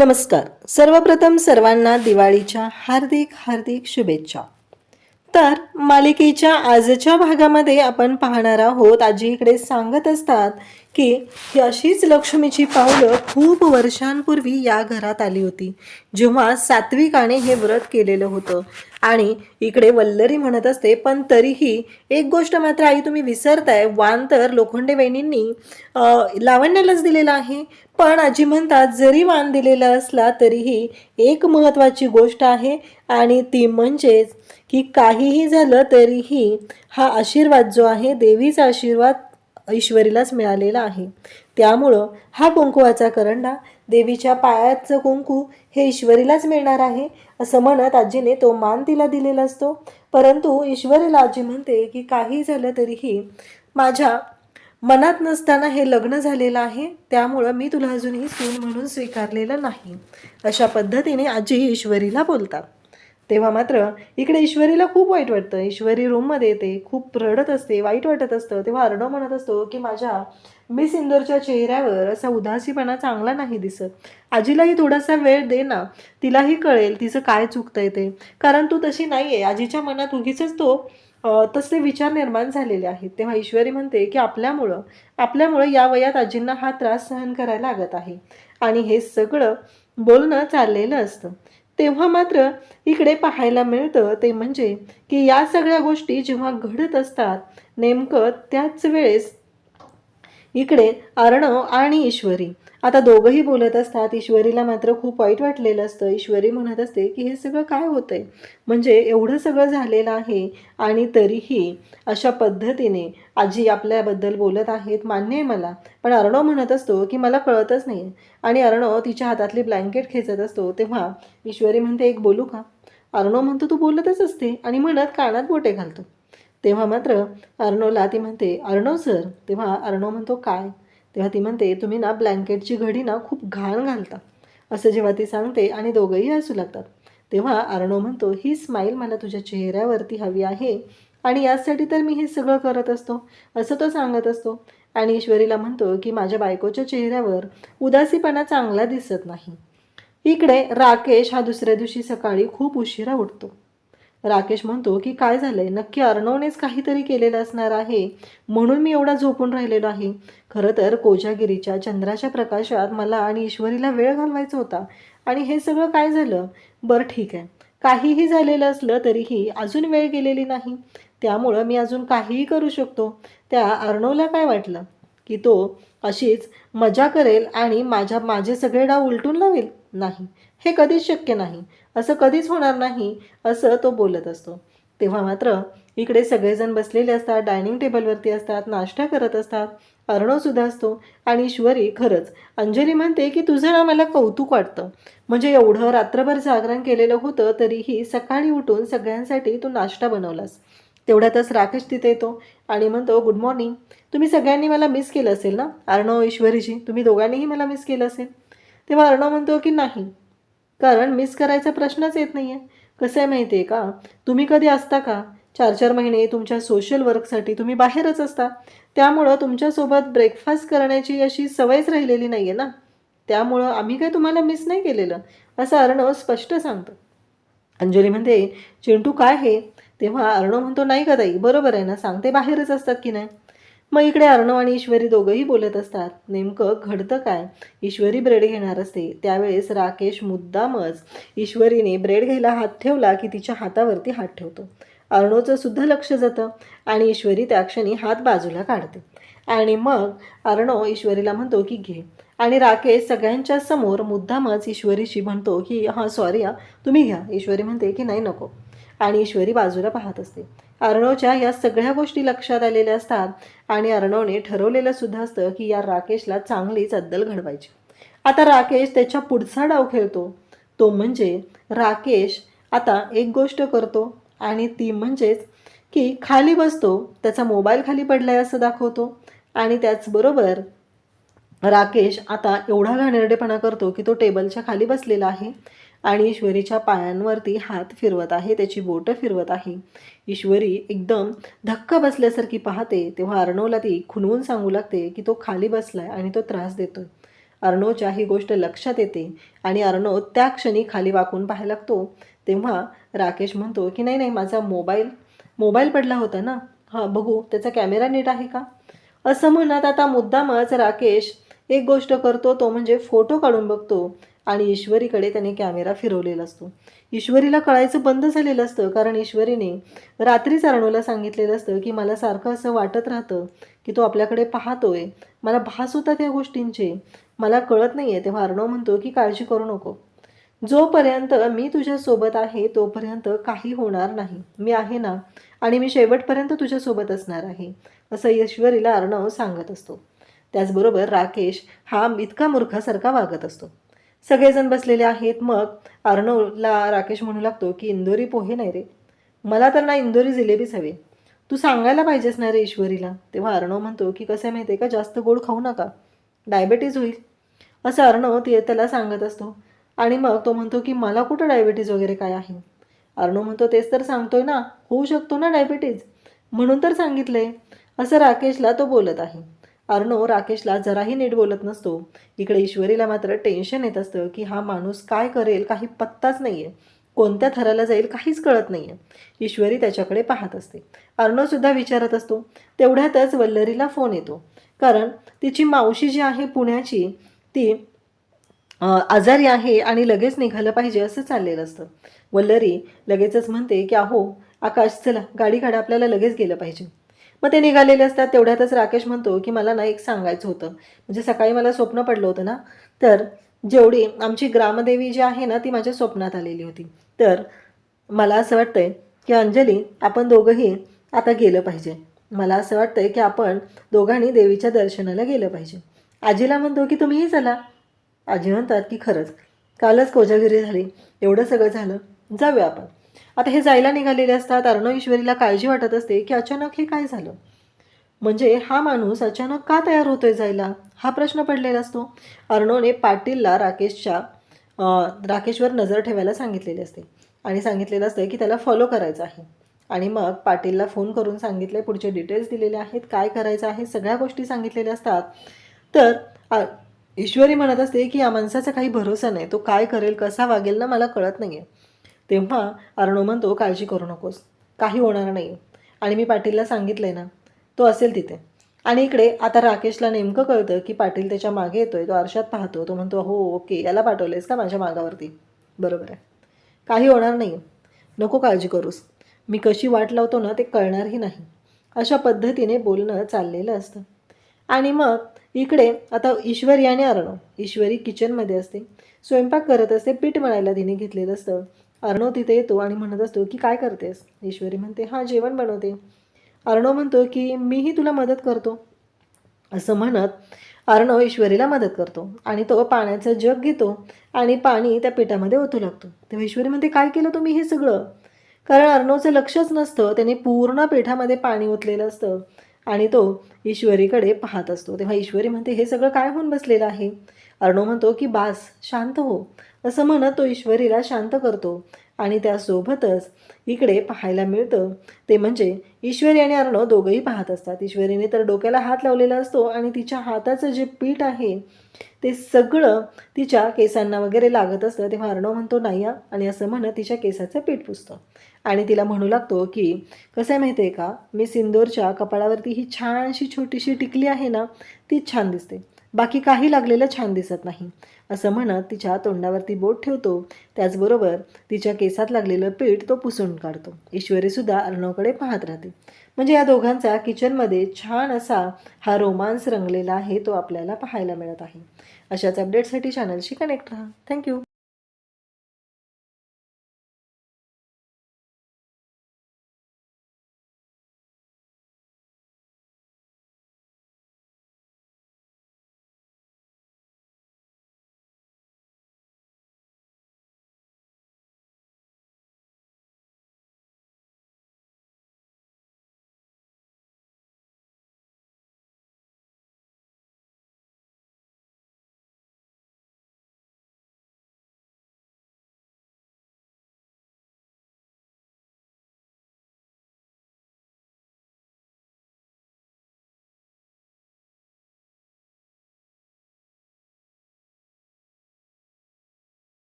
नमस्कार. सर्वप्रथम सर्वांना दिवाळीच्या हार्दिक हार्दिक शुभेच्छा. तर मालिकेच्या आजच्या भागामध्ये आपण पाहणार आहोत. आजी इकडे सांगत असतात की ही अशीच लक्ष्मीची पावलं खूप वर्षांपूर्वी या घरात आली होती जेव्हा सात्विकाने हे व्रत केलेलं होतं. आणि इकडे वल्लरी म्हणत असते पण तरीही एक गोष्ट मात्र आई तुम्ही विसरताय. वान तर लोखंडे वहिनींनी लावण्यालाच दिलेला आहे. पण आजी म्हणतात जरी वान दिलेला असला तरीही एक महत्त्वाची गोष्ट आहे आणि ती म्हणजेच की काहीही झालं तरीही हा आशीर्वाद जो आहे देवीचा आशीर्वाद ईश्वरीलाच मिळालेला आहे. त्यामुळं हा कुंकुवाचा करंडा देवीच्या पायाचं कुंकू हे ईश्वरीलाच मिळणार आहे असं म्हणत आजीने तो मान तिला दिलेला असतो. परंतु ईश्वरीला आजी म्हणते की काही झालं तरीही माझ्या मनात नसताना हे लग्न झालेलं आहे त्यामुळं मी तुला अजूनही सून म्हणून स्वीकारलेलं नाही. अशा पद्धतीने आजी ईश्वरीला बोलतात. तेव्हा मात्र इकडे ईश्वरीला खूप वाईट वाटतं. ईश्वरी रूममध्ये येते खूप रडत असते वाईट वाटत असतं. तेव्हा अर्णव म्हणत असतो की माझ्या मिस इंदोरच्या चेहऱ्यावर असा उदासीपणा चांगला नाही दिसत. आजीलाही थोडासा वेळ दे ना. तिलाही कळेल तिचं काय चुकतंय ते. कारण तू तशी नाही आहे आजीच्या मनात उगीच तो तसे विचार निर्माण झालेले आहेत. तेव्हा ईश्वरी म्हणते की आपल्यामुळं आपल्यामुळं या वयात आजींना हा त्रास सहन करायला लागत आहे. आणि हे सगळं बोलणं चाललेलं असतं. तेव्हा मात्र इकडे पाहायला मिळतं ते म्हणजे की या सगळ्या गोष्टी जेव्हा घडत असतात नेमकं त्याच वेळेस इकडे अर्णव आणि ईश्वरी. आता दोघंही बोलत असतात ईश्वरीला मात्र खूप वाईट वाटलेलं असतं. ईश्वरी म्हणत असते की हे सगळं काय होतंय? म्हणजे एवढं सगळं झालेलं आहे आणि तरीही अशा पद्धतीने आजी आपल्याबद्दल बोलत आहेत मान्य आहे मला. पण अर्णव म्हणत असतो की मला कळतच नाही आणि अर्णव तिच्या हातातली ब्लँकेट खेचत असतो. तेव्हा ईश्वरी म्हणते एक बोलू का? अर्णव म्हणतो तू बोलतच असते आणि म्हणत कानात बोटे घालतो. तेव्हा मात्र अर्णवला ती म्हणते अर्णव सर तेव्हा अर्णव म्हणतो काय? तेव्हा ती म्हणते तुम्ही ना ब्लँकेटची घडी ना खूप घाण घालता. असं जेव्हा ती सांगते आणि दोघंही हसू लागतात. तेव्हा अर्णव म्हणतो ही स्माईल मला तुझ्या चेहऱ्यावरती हवी आहे आणि यासाठी तर मी हे सगळं करत असतो. असं तो सांगत असतो. आणि ईश्वरीला म्हणतो की माझ्या बायकोच्या चेहऱ्यावर उदासीपणा चांगला दिसत नाही. इकडे राकेश हा दुसऱ्या दिवशी सकाळी खूप उशिरा उठतो. राकेश म्हणतो की काय झालंय? नक्की अर्णवनेच काहीतरी केलेलं असणार आहे. म्हणून मी एवढा झोपून राहिलेलो आहे. खरं तर कोजागिरीच्या चंद्राच्या प्रकाशात मला आणि ईश्वरीला वेळ घालवायचा होता. आणि हे सगळं काय झालं? बरं ठीक आहे. काहीही झालेलं असलं तरीही अजून वेळ गेलेली नाही. त्यामुळं मी अजून काहीही करू शकतो. त्या अर्णवला काय वाटलं? की तो अशीच मजा करेल आणि माझ्या माझे सगळे डाव उलटून लावेल? नाही. हे कधीच शक्य नाही. असं कधीच होणार नाही असं तो बोलत असतो. तेव्हा मात्र इकडे सगळेजण बसलेले असतात डायनिंग टेबलवरती असतात नाश्ता करत असतात. अर्णवसुद्धा असतो आणि ईश्वरी खरंच अंजली म्हणते की तुझं ना मला कौतुक वाटतं. म्हणजे एवढं रात्रभर जागरण केलेलं होतं तरीही सकाळी उठून सगळ्यांसाठी तू नाश्ता बनवलास. तेवढ्यातच राकेश तिथे येतो आणि म्हणतो गुड मॉर्निंग तुम्ही सगळ्यांनी मला मिस केलं असेल ना? अर्णव ईश्वरीजी तुम्ही दोघांनीही मला मिस केलं असेल? तेव्हा अर्णव म्हणतो की नाही. कारण मिस करायचा प्रश्नच येत नाही आहे कसं आहे माहिती आहे का? तुम्ही कधी असता का? चार चार महिने तुमच्या सोशल वर्कसाठी तुम्ही बाहेरच असता. त्यामुळं तुमच्यासोबत ब्रेकफास्ट करण्याची अशी सवयच राहिलेली नाही आहे ना. त्यामुळं आम्ही काय तुम्हाला मिस नाही केलेलं असं अर्णव स्पष्ट सांगतं. अंजली म्हणते चिंटू काय हे? तेव्हा अर्णव म्हणतो नाही का ताई बरोबर आहे ना सांगते बाहेरच असतात की नाही. मग इकडे अर्णव आणि ईश्वरी दोघंही बोलत असतात. नेमकं घडतं काय? ईश्वरी ब्रेड घेणार असते. त्यावेळेस राकेश मुद्दामच ईश्वरीने ब्रेड घ्यायला हात ठेवला की तिच्या हातावरती हात ठेवतो. अर्णवचं सुद्धा लक्ष जातं आणि ईश्वरी त्या क्षणी हात बाजूला काढते. आणि मग अर्णव ईश्वरीला म्हणतो की घे. आणि राकेश सगळ्यांच्या समोर मुद्दामच ईश्वरीशी म्हणतो की हां सॉरी हा तुम्ही घ्या. ईश्वरी म्हणते की नाही नको. आणि ईश्वरी बाजूला पाहत असते. अर्णवच्या या सगळ्या गोष्टी लक्षात आलेल्या असतात आणि अर्णवने ठरवलेलं सुद्धा असतं की या राकेशला चांगलीच अद्दल घडवायची. आता राकेश त्याच्या पुढचा डाव खेळतो. तो म्हणजे राकेश आता एक गोष्ट करतो आणि ती म्हणजेच की खाली बसतो त्याचा मोबाईल खाली पडलाय असं दाखवतो आणि त्याचबरोबर राकेश आता एवढा घाणेरडेपणा करतो की तो टेबलच्या खाली बसलेला आहे. आणि ईश्वरीच्या पायांवरती हात फिरवत आहे त्याची बोटं फिरवत आहे. ईश्वरी एकदम धक्का बसल्यासारखी पाहते तेव्हा अर्णवला ती खुनवून सांगू लागते की तो खाली बसलाय आणि तो त्रास देतोय. अर्णवच्या ही गोष्ट लक्षात येते आणि अर्णव त्या क्षणी खाली वाकून पाहायला लागतो. तेव्हा राकेश म्हणतो की नाही नाही माझा मोबाईल मोबाईल पडला होता ना? हां बघू त्याचा कॅमेरा नीट आहे का? असं म्हणत आता मुद्दामच राकेश एक गोष्ट करतो तो म्हणजे फोटो काढून बघतो. आणि ईश्वरीकडे त्याने कॅमेरा फिरवलेला असतो. ईश्वरीला कळायचं बंद झालेलं असतं कारण ईश्वरीने रात्रीच अर्णवला सांगितलेलं असतं की मला सारखं असं वाटत राहतं की तो आपल्याकडे पाहतोय. मला भास होता त्या गोष्टींचे. मला कळत नाही आहे तेव्हा अर्णव म्हणतो की काळजी करू नको. जोपर्यंत मी तुझ्यासोबत आहे तोपर्यंत काही होणार नाही. मी आहे ना? आणि मी शेवटपर्यंत तुझ्यासोबत असणार आहे असं ईश्वरीला अर्णव सांगत असतो. त्याचबरोबर राकेश हा इतका मूर्खासारखा वागत असतो. सगळेजण बसलेले आहेत. मग अर्णवला राकेश म्हणू लागतो की इंदोरी पोहे नाही रे. मला तर ना इंदोरी जिलेबीच हवे तू सांगायला पाहिजेस ना रे ईश्वरीला. तेव्हा अर्णव म्हणतो की कसं आहे माहिती आहे का जास्त गोड खाऊ नका. डायबेटीज होईल. असं अर्णव ते त्याला सांगत असतो. आणि मग तो म्हणतो की मला कुठं डायबेटीज वगैरे काय आहे? अर्णव म्हणतो तेच तर सांगतोय ना. होऊ शकतो ना डायबिटीज. म्हणून तर सांगितलंय. असं राकेशला तो बोलत आहे. अर्णव राकेशला जराही नीट बोलत नसतो. इकडे ईश्वरीला मात्र टेन्शन येत असतं की हा माणूस काय करेल काही पत्ताच नाही आहे कोणत्या थराला जाईल काहीच कळत नाही आहे ईश्वरी त्याच्याकडे पाहत असते. अर्णवसुद्धा विचारत असतो तेवढ्यातच वल्लरीला फोन येतो. कारण तिची मावशी जी आहे पुण्याची ती आजारी आहे आणि लगेच निघालं पाहिजे असं चाललेलं असतं. वल्लरी लगेचच म्हणते की अहो आकाश चला गाडी काढा आपल्याला लगेच गेलं पाहिजे. मग ते निघालेले असतात. तेवढ्यातच राकेश म्हणतो की मला ना एक सांगायचं होतं. म्हणजे सकाळी मला स्वप्न पडलं होतं ना तर जेवढी आमची ग्रामदेवी जी आहे ना ती माझ्या स्वप्नात आलेली होती. तर मला असं वाटतंय की अंजली आपण दोघंही आता गेलं पाहिजे. मला असं वाटतंय की आपण दोघांनी देवीच्या दर्शनाला गेलं पाहिजे. आजीला म्हणतो की तुम्हीही चला. आजी म्हणतात की खरंच कालच कोजागिरी झाली. एवढं सगळं झालं. जाऊया आपण. आता हे जायला निघालेले असतात. अर्णव ईश्वरीला काळजी वाटत असते की अचानक हे काय झालं? म्हणजे हा माणूस अचानक का तयार होतोय जायला? हा प्रश्न पडलेला असतो. अर्णवने पाटीलला राकेशच्या राकेशवर नजर ठेवायला सांगितलेली असते. आणि सांगितलेलं असतं की त्याला फॉलो करायचं आहे. आणि मग पाटीलला फोन करून सांगितले पुढचे डिटेल्स दिलेले आहेत काय करायचं आहे सगळ्या गोष्टी सांगितलेल्या असतात. तर ईश्वरी म्हणत असते की या माणसाचा काही भरोसा नाही. तो काय करेल कसा वागेल ना मला कळत नाही आहे तेव्हा अर्णव म्हणतो काळजी करू नकोस. काही होणार नाही. आणि मी पाटीलला सांगितलं ना तो असेल तिथे. आणि इकडे आता राकेशला नेमकं कळतं की पाटील त्याच्यामागे येतोय तो आरशात पाहतो. तो म्हणतो हो ओके याला पाठवलेस का माझ्या मागावरती? बरोबर आहे. काही होणार नाही. नको काळजी करूस. मी कशी वाट लावतो ना ते कळणारही नाही. अशा पद्धतीने बोलणं चाललेलं असतं. आणि मग इकडे आता ईश्वरी आणि अर्णव. ईश्वरी किचनमध्ये असते. स्वयंपाक करत असते. पीठ मळायला तिने घेतलेलं असतं. अर्णव तिथे येतो आणि म्हणत असतो की काय करतेस? ईश्वरी म्हणते हां जेवण बनवते. अर्णव म्हणतो की मीही तुला मदत करतो. असं म्हणत अर्णव ईश्वरीला मदत करतो आणि तो पाण्याचं जग घेतो आणि पाणी त्या पिठामध्ये ओतू लागतो. तेव्हा ईश्वरी म्हणते काय केलं तुम्ही हे सगळं? कारण अर्णवचं लक्षच नसतं. त्याने पूर्ण पिठामध्ये पाणी ओतलेलं असतं आणि तो ईश्वरीकडे पाहत असतो. तेव्हा ईश्वरी म्हणते हे सगळं काय होऊन बसलेलं आहे? अर्णव म्हणतो की बास शांत हो. असं म्हणत तो ईश्वरीला शांत करतो आणि त्यासोबतच इकडे पाहायला मिळतं. ते म्हणजे ईश्वरी आणि अर्णव दोघंही पाहत असतात. ईश्वरीने तर डोक्याला हात लावलेला असतो आणि तिच्या हाताचं जे पीठ आहे ते सगळं तिच्या केसांना वगैरे लागत असतं. तेव्हा अर्णव म्हणतो नाही आणि असं म्हणत तिच्या केसाचं पीठ पुसतं. आणि तिला म्हणू लागतो की कसं आहे माहिती आहे का? मी सिंदूरच्या कपाळावरती ही छानशी छोटीशी टिकली आहे ना ती छान दिसते. बाकी काही लागलेलं छान दिसत नाही. असं म्हणत तिच्या तोंडावरती बोट ठेवतो. त्याचबरोबर तिच्या केसात लागलेलं पीठ तो पुसून काढतो. ईश्वरीसुद्धा अर्णवकडे पाहत राहते. म्हणजे या दोघांचा किचनमध्ये छान असा हा रोमांस रंगलेला आहे तो आपल्याला पाहायला मिळत आहे. अशाच अपडेटसाठी चॅनलशी कनेक्ट राहा. थँक्यू